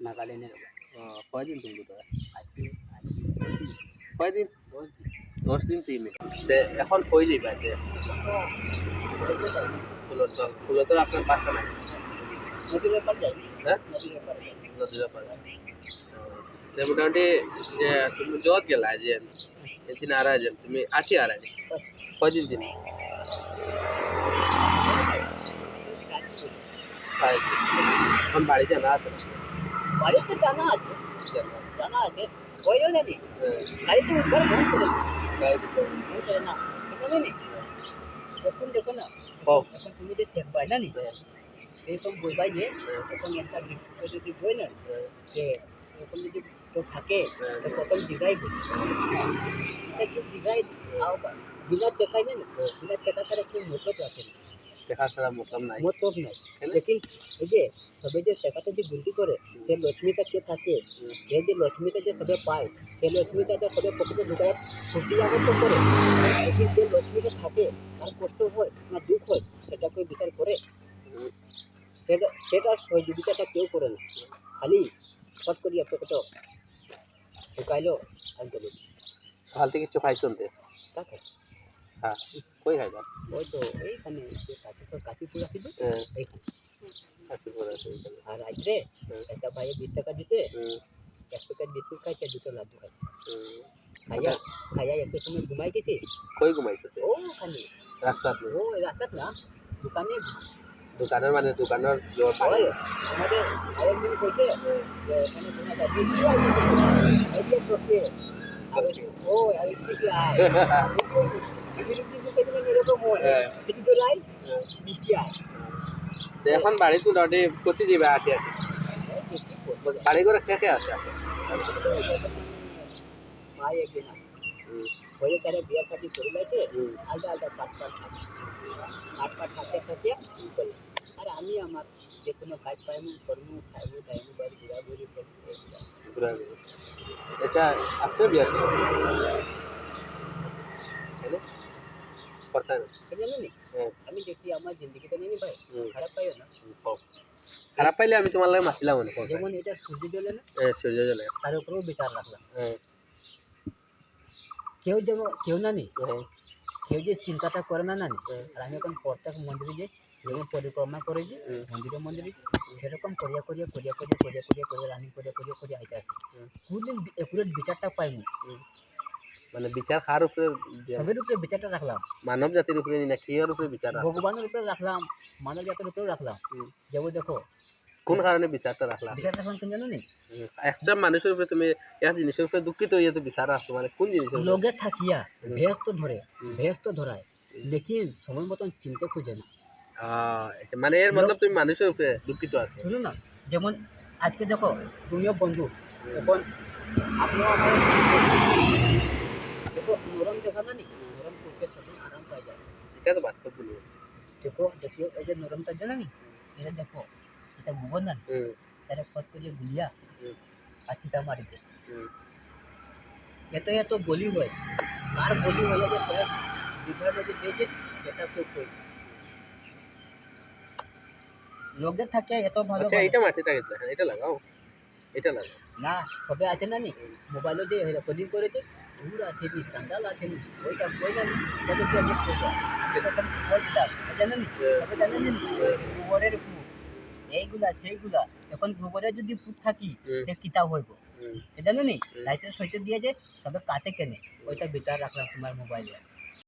নাগাল্যান্ডের ওপর আহ, কয়দিন তুমি কোথায় আজকে দিন, কয়দিন দশ দিন তিন দিন তে এখন কই যাইবা যে ফুলত ফুলত আপনার বাসা নাই নদীর ব্যাপার যাই হ্যাঁ নদীর ব্যাপার যাই নদীর পারে তে মোটামুটি যে তুমি যত গেলা যে এদিন আর যে তুমি আছি আর কয়দিন দিন কয়দিন? এখন বাড়িতে না আছে বাড়িতে জানা আছে জানা আছে ওই জন্য নেই গাড়িতে উঠবার মন করে। মন না এখানে নেই এখন দেখো না। এখন তুমি যে চেক পাই না নি এরকম বলবাই যে এখন একটা যদি বই না যে এরকম যদি কেউ থাকে। তো প্রথম দিঘাই কেউ বা বিনা টেকাই না বিনা টেকা ছাড়া কেউ মতলব রাখে না দেখা ছাড়া মতলব নাই। মতলব নাই। কেন? লেকিন এই যে সবে যে টাকাটা যে গুনতি করে সে লক্ষ্মীটা কে থাকে। এই যে লক্ষ্মীটা যে সবে পায় সে লক্ষ্মীটা যে সবে পকেটে ঢুকায় ফুর্তি আগত করে লেকিন যে লক্ষ্মীটা থাকে তার কষ্ট হয় না দুঃখ হয় সেটা কেউ বিচার করে। সেটা সেটা সহযোগিতাটা কেউ করে না। খালি ফট করি একটা কত ঢুকাইলো আনতে সকাল থেকে কিছু খাইছো তে তাকে হ্যাঁ কই খাইবা ওই তো এইখানে যে কাশি তো কাশিপুর রাখি হ্যাঁ এই আছে পরে আছে এখানে। আর রাত্রে হুম। একটা ভাইয়ে বিশ টাকা দিতে হুম, এক প্যাকেট বিস্কুট খাইছে দুটো লাড্ডু খাইছে হুম। খাইয়া খাইয়া একটু সময় ঘুমাই গেছে কই ঘুমাইছো তে ও ওখানে রাস্তাত ও রাস্তাত না দোকানে দোকানের মানে দোকানের জোর ওই আমাদের আরেকদিন কইছে যে এখানে তোমার দাদি কি আছে আইডিয়া করছে আর ও আর হয় হ্যাঁ। কিছু তো এখন মোটামুটি পচি যাবে আটি আটি করব বাড়ি করে খেয়ে খেয়ে আসে। তারা বিয়ার খাটি করে হুম, আলাদা আলাদা পাট পাট থাকে পাট পাট থাকতে থাকতে করলাম আর আমি আমার যে কোনো কাজ পাইমু করমু খাইমু টাইমু বাড়ি ঘোরাঘুরি করব। আচ্ছা আপনি বিয়া এটা জানো নি? হ্যাঁ। আমি দেখি আমার জিন্দগিটা নেই ভাই খারাপ পাইও না। খারাপ পাইলে আমি তোমার লাগে মাছিলাম মনে যেমন এটা সূর্য জ্বলে না সূর্য জলে তার উপরেও বিচার রাখলাম। হ্যাঁ। কেউ যেমন কেউ না নি? হ্যাঁ। কেউ যে চিন্তাটা করে না না হ্যাঁ। আর আমি এখন প্রত্যেক মন্দিরে যে যেমন পরিক্রমা করে যে। মন্দিরে মন্দিরে সেরকম করিয়া করিয়া করিয়া করিয়া করিয়া করিয়া করিয়া রানিং করিয়া করিয়া করিয়া আইতে আসি। কোনদিন একুরেট বিচারটা পাইমু মানে বিচার কার উপরে সবের উপরে বিচারটা রাখলাম মানব জাতির উপরে না কিয়ের উপরে বিচার? ভগবানের উপরে রাখলাম মানব জাতের উপরেও রাখলাম হুম। দেখো কোন কারণে বিচারটা রাখলা বিচার রাখলাম তুমি জানো নি একটা মানুষের উপরে তুমি এক জিনিসের উপরে দুঃখিত হইয়া তো বিচার আসছো মানে কোন উপরে? লোকে থাকিয়া। ভেস তো ধরে ভেস তো ধরায় লেকিন সময় মতন চিনতে খুঁজে না মানে এর মতলব তুমি মানুষের উপরে দুঃখিত আছো শুনো না যেমন আজকে দেখো তুমিও বন্ধু এখন আপনিও দেখা না নি নরম করতে সেদিন আরাম পাই যায় এটা তো বাস্তব বলি দেখো দেখিও এই যে নরমটা জানা নি এটা দেখো এটা গোবর না তারা কত করে গুলিয়া চিতা মারিতে হুম এত এত বলি হয় আর বলি হয়ে যে সবাই জিভার মধ্যে সেটা কই না। লোকদের থাকে এত ভালো আচ্ছা এটা মাটিটা গেছে এটা লাগাও এটা লাগাও না সবে আছে না নি মোবাইলে দিয়ে করেছে দূর আছে নি চান্দাল আছে নি ওইটা কই না কি আমি করব। এটা খালি খবর জানেন তবে জানেন গোবরের পুত এইগুলা সেইগুলা। এখন গোবরে যদি থাকি সে কিতাব হইব। হুম জানো নি? হুম। লাইটের সইতে দিয়ে যে কাটে কেনে। ওইটা বিচার রাখলাম তোমার মোবাইলে।